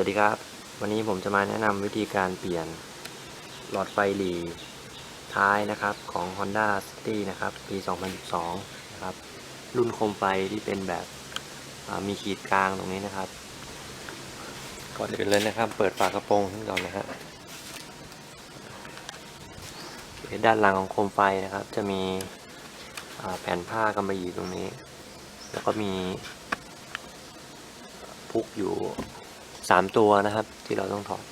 วัสดีครับ วันนี้ผมจะมาแนะนำวิธีการเปลี่ยนหลอดไฟหลีท้ายนะครับของ Honda City นะครับ ปี 2012 นะครับ รุ่นโคมไฟที่เป็นแบบมีขีดกลางตรงนี้นะครับ ก่อนอื่นเลยนะครับ เปิดฝากระโปรงขึ้นก่อนนะฮะด้านหลังของโคมไฟนะครับ จะมีแผ่นผ้ากำมะหยี่ตรงนี้ แล้วก็มีพุกอยู่ สามตัวนะครับ ที่เราต้องถอด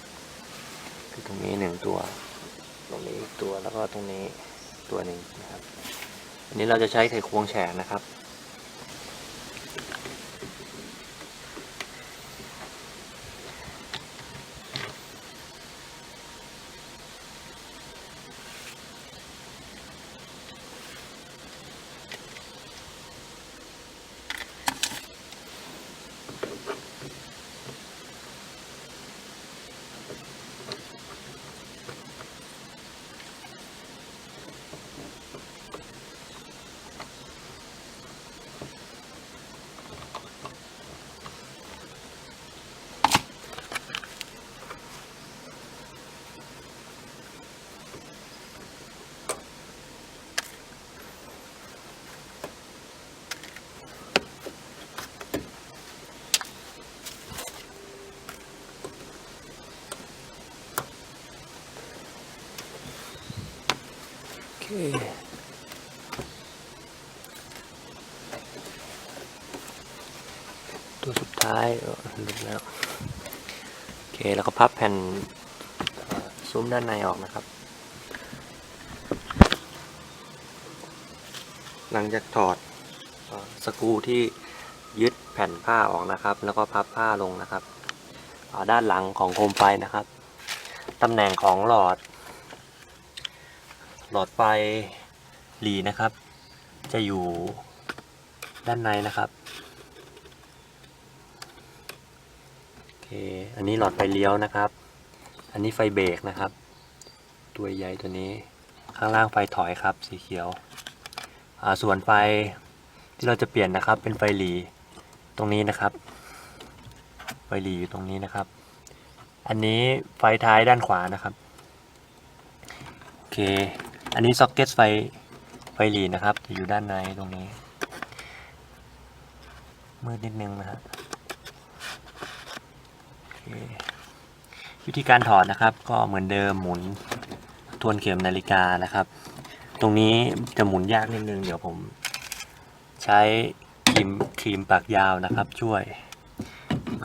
คือตรงนี้หนึ่งตัว ตรงนี้อีกตัวแล้วก็ตรงนี้ตัวหนึ่งนะครับ อันนี้เราจะใช้ไขควงแฉกนะครับ เคตัวสุดท้ายเออหลุดแล้ว โอเค แล้วก็พับแผ่นซุ้มด้านในออกนะครับ หลังจากถอดอสกรูที่ยึดแผ่นผ้าออกนะครับ แล้วก็พับผ้าลงนะครับด้านหลังของโคมไฟนะครับ ตำแหน่งของหลอด หลอดไฟหลีนะครับ จะอยู่ด้านในนะครับโอเคอันนี้หลอดไฟเลี้ยวนะครับ อันนี้ไฟเบรกนะครับ ตัวใหญ่ตัวนี้ข้างล่างไฟถอยครับสีเขียวอ่าส่วนไฟที่เราจะเปลี่ยนนะครับเป็นไฟหลีตรงนี้นะครับ ไฟหลีอยู่ตรงนี้นะครับ อันนี้ไฟท้ายด้านขวานะครับโอเค อันนี้ซ็อกเก็ตไฟไฟหลีนะครับจะอยู่ด้านในตรงนี้มืดนิดนึงนะฮะวิธีการถอดนะครับ ก็เหมือนเดิมหมุนทวนเข็มนาฬิกานะครับ ตรงนี้จะหมุนยากนิดนึง เดี๋ยวผมใช้ครีมครีมปากยาวนะครับ ช่วย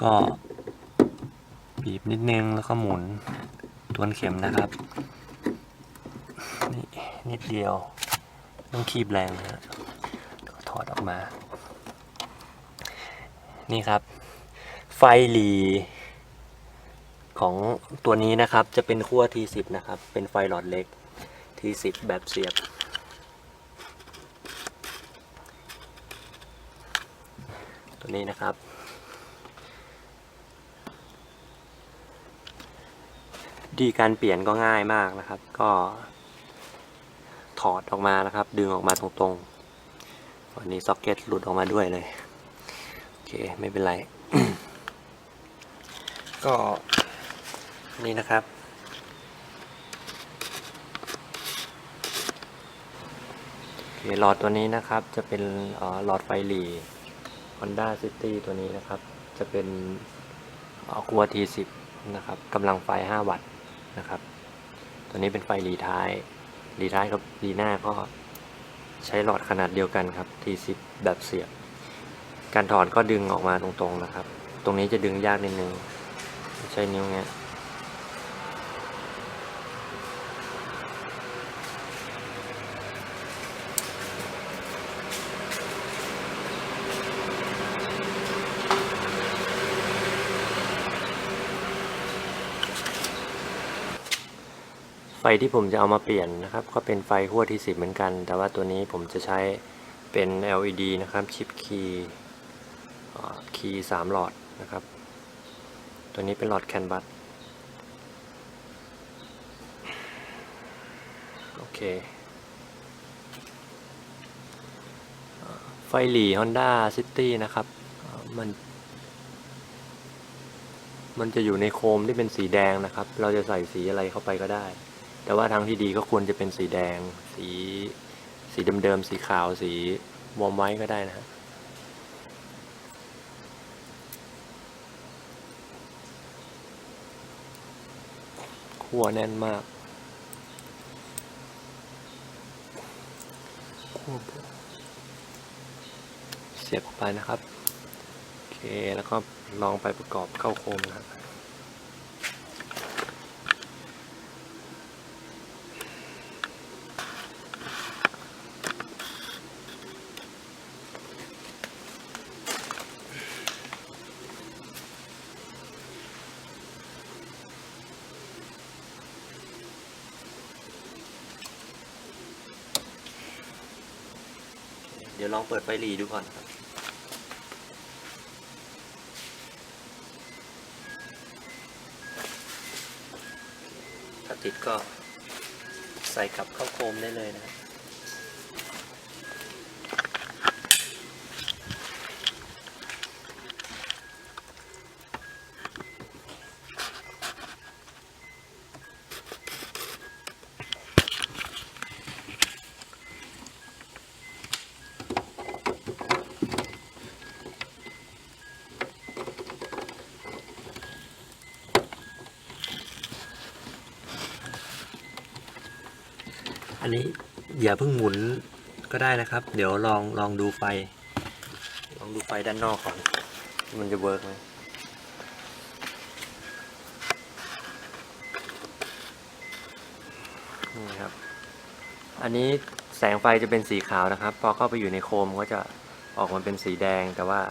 ก็บีบนิดนึงแล้วก็หมุนทวนเข็มนะครับ นิดเดียว ต้องคีบแรงนะถอดออกมา นี่ครับ ไฟหลี ของตัวนี้นะครับจะเป็นขั้ว T10 นะครับ เป็นไฟหลอดเล็ก T10 แบบเสียบ ตัวนี้นะครับดีการเปลี่ยนก็ง่ายมากนะครับ ก็ ถอดออกมานะครับ ดึงออกมาตรงๆ วันนี้ซ็อกเก็ตหลุดออกมาด้วยเลย โอเค ไม่เป็นไร ก็นี่นะครับโอเคหลอดตัวนี้นะครับจะเป็นหลอดไฟหลี Honda City ตัวนี้นะครับ จะเป็นคัว T10 นะครับกำลังไฟ 5 วัตต์นะครับ ตัวนี้เป็นไฟหลีท้าย ดีท้ายกับดีหน้าก็ใช้หลอดขนาดเดียวกันครับ T10 แบบเสียบ การถอดก็ดึงออกมาตรงๆนะครับ ตรงนี้จะดึงยากนิดนึง ใช้นิ้วเงี้ย ไฟที่ผมจะเอามาเปลี่ยนนะครับ ก็เป็นไฟขั้วที่10เหมือนกัน แต่ว่าตัวนี้ผมจะใช้เป็น LED นะครับ ชิปคีย์คีย์สามหลอดนะครับ ตัวนี้เป็นหลอดแคนบัสโอเค ไฟหลี Honda City นะครับ มัน มันจะอยู่ในโคมที่เป็นสีแดงนะครับ เราจะใส่สีอะไรเข้าไปก็ได้ แต่ว่าทางที่ดีก็ควรจะเป็นสีแดง สี สีเดิมๆ สีขาว สีวอมไว้ก็ได้นะฮะคั่วแน่นมากคั่วเสียบไปนะครับ โอเค แล้วก็ลองไปประกอบเข้าโคมนะครับ เดี๋ยวลองเปิดไฟหลีดูก่อนครับ ถ้าติดก็ใส่กลับเข้าโคมได้เลยนะครับ อันนี้อย่าเพิ่งหมุนก็ได้นะครับ เดี๋ยวลองลองดูไฟ ลองดูไฟด้านนอกก่อน มันจะเวิร์กไหมนี่ครับ อันนี้แสงไฟจะเป็นสีขาวนะครับ พอเข้าไปอยู่ในโคมก็จะออกมาเป็นสีแดงแต่ว่า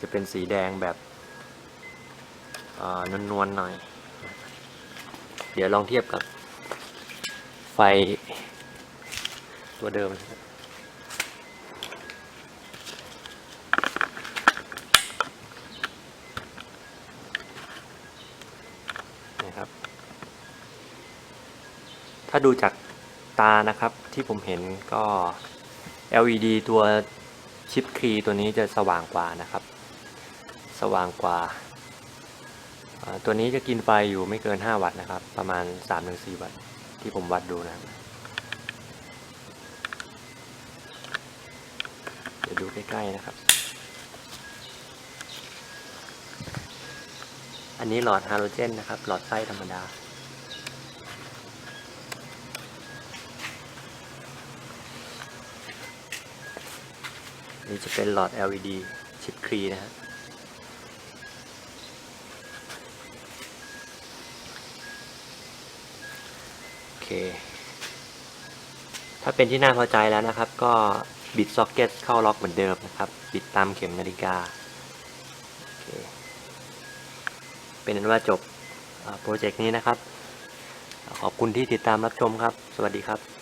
จะเป็นสีแดงแบบนวลๆหน่อย เดี๋ยวลองเทียบกับ ฟตัวเดิม นะครับ ถ้าดูจากตานะครับที่ผมเห็นก็ LED ตัวชิปคีตัวนี้จะสว่างกว่านะครับ สว่างกว่า ตัวนี้จะกินไฟอยู่ไม่เกิน 5 วัตต์นะครับ ประมาณ 3-4 วัตต์ ที่ผมวัดดูนะเดี๋ยวดูใกล้ๆนะครับ อันนี้หลอดฮาโลเจนนะครับ หลอดไส้ธรรมดา นี่จะเป็นหลอด LED ชิปครีนะฮะ ถ้าเป็นที่น่าพอใจแล้วนะครับ ก็บิดซ็อกเก็ตเข้าล็อกเหมือนเดิมนะครับ บิดตามเข็มนาฬิกาเเป็นนั้นว่าจบโปรเจกต์นี้นะครับ ขอบคุณที่ติดตามรับชมครับ สวัสดีครับ